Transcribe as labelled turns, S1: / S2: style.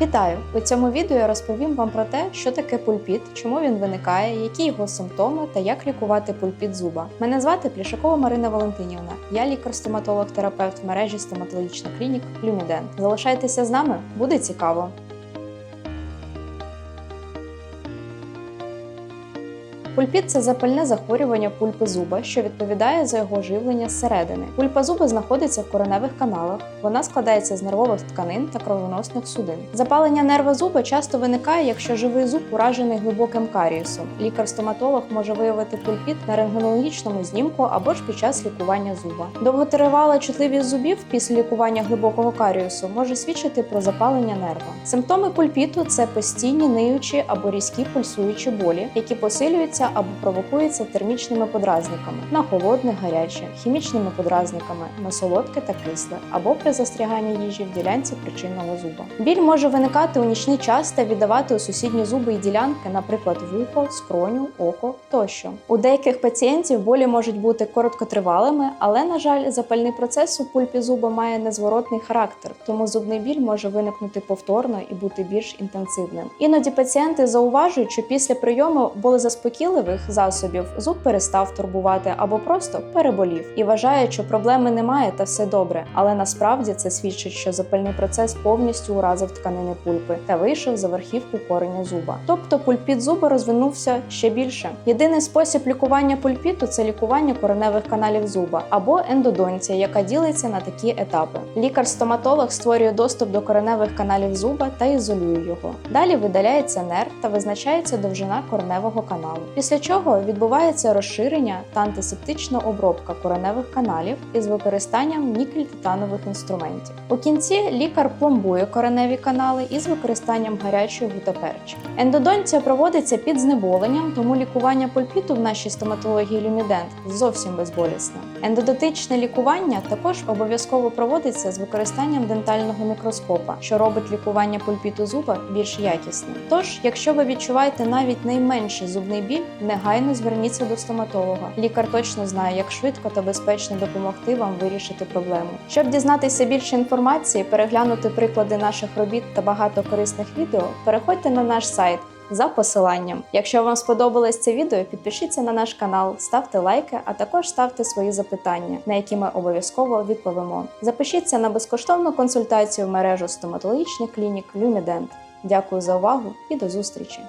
S1: Вітаю! У цьому відео я розповім вам про те, що таке пульпіт, чому він виникає, які його симптоми та як лікувати пульпіт зуба. Мене звати Плішакова Марина Валентинівна. Я лікар-стоматолог-терапевт в мережі стоматологічних клінік Люмідент. Залишайтеся з нами, буде цікаво. Пульпіт це запальне захворювання пульпи зуба, що відповідає за його живлення зсередини. Пульпа зуба знаходиться в кореневих каналах. Вона складається з нервових тканин та кровоносних судин. Запалення нерва зуба часто виникає, якщо живий зуб уражений глибоким карієсом. Лікар-стоматолог може виявити пульпіт на рентгенологічному знімку або ж під час лікування зуба. Довготривала чутливість зубів після лікування глибокого карієсу може свідчити про запалення нерва. Симптоми пульпіту це постійні ниючі або різкі пульсуючі болі, які посилюються або провокуються термічними подразниками на холодне, гаряче, хімічними подразниками на солодке та кисле, або при застряганні їжі в ділянці причинного зуба. Біль може виникати у нічний час та віддавати у сусідні зуби і ділянки, наприклад, вухо, скроню, око тощо. У деяких пацієнтів болі можуть бути короткотривалими, але, на жаль, запальний процес у пульпі зуба має незворотний характер, тому зубний біль може виникнути повторно і бути більш інтенсивним. Іноді пацієнти зауважують, що після прийому болезаспокійливих засобів зуб перестав турбувати або просто переболів і вважають, що проблеми немає та все добре. Але насправді це свідчить, що запальний процес повністю уразив тканини пульпи та вийшов за верхівку кореня зуба. Тобто пульпіт зуба розвинувся ще більше. Єдиний спосіб лікування пульпіту це лікування кореневих каналів зуба або ендодонція, яка ділиться на такі етапи. Лікар-стоматолог створює доступ до кореневих каналів зуба та ізолює його. Далі видаляється нерв та визначається довжина кореневого каналу. Після чого відбувається розширення та антисептична обробка кореневих каналів із використанням нікель-титанових інструментів. У кінці лікар пломбує кореневі канали із використанням гарячої гутаперчі. Ендодонція проводиться під знеболенням, тому лікування пульпіту в нашій стоматології люмідент зовсім безболісне. Ендодотичне лікування також обов'язково проводиться з використанням дентального мікроскопа, що робить лікування пульпіту зуба більш якісним. Тож, якщо ви відчуваєте навіть найменший зубний біль, негайно зверніться до стоматолога. Лікар точно знає, як швидко та безпечно допомогти вам вирішити проблему. Щоб дізнатися більше інформації, переглянути приклади наших робіт та багато корисних відео, переходьте на наш сайт. За посиланням. Якщо вам сподобалось це відео, підпишіться на наш канал, ставте лайки, а також ставте свої запитання, на які ми обов'язково відповімо. Запишіться на безкоштовну консультацію в мережу стоматологічних клінік Люмідент. Дякую за увагу і до зустрічі!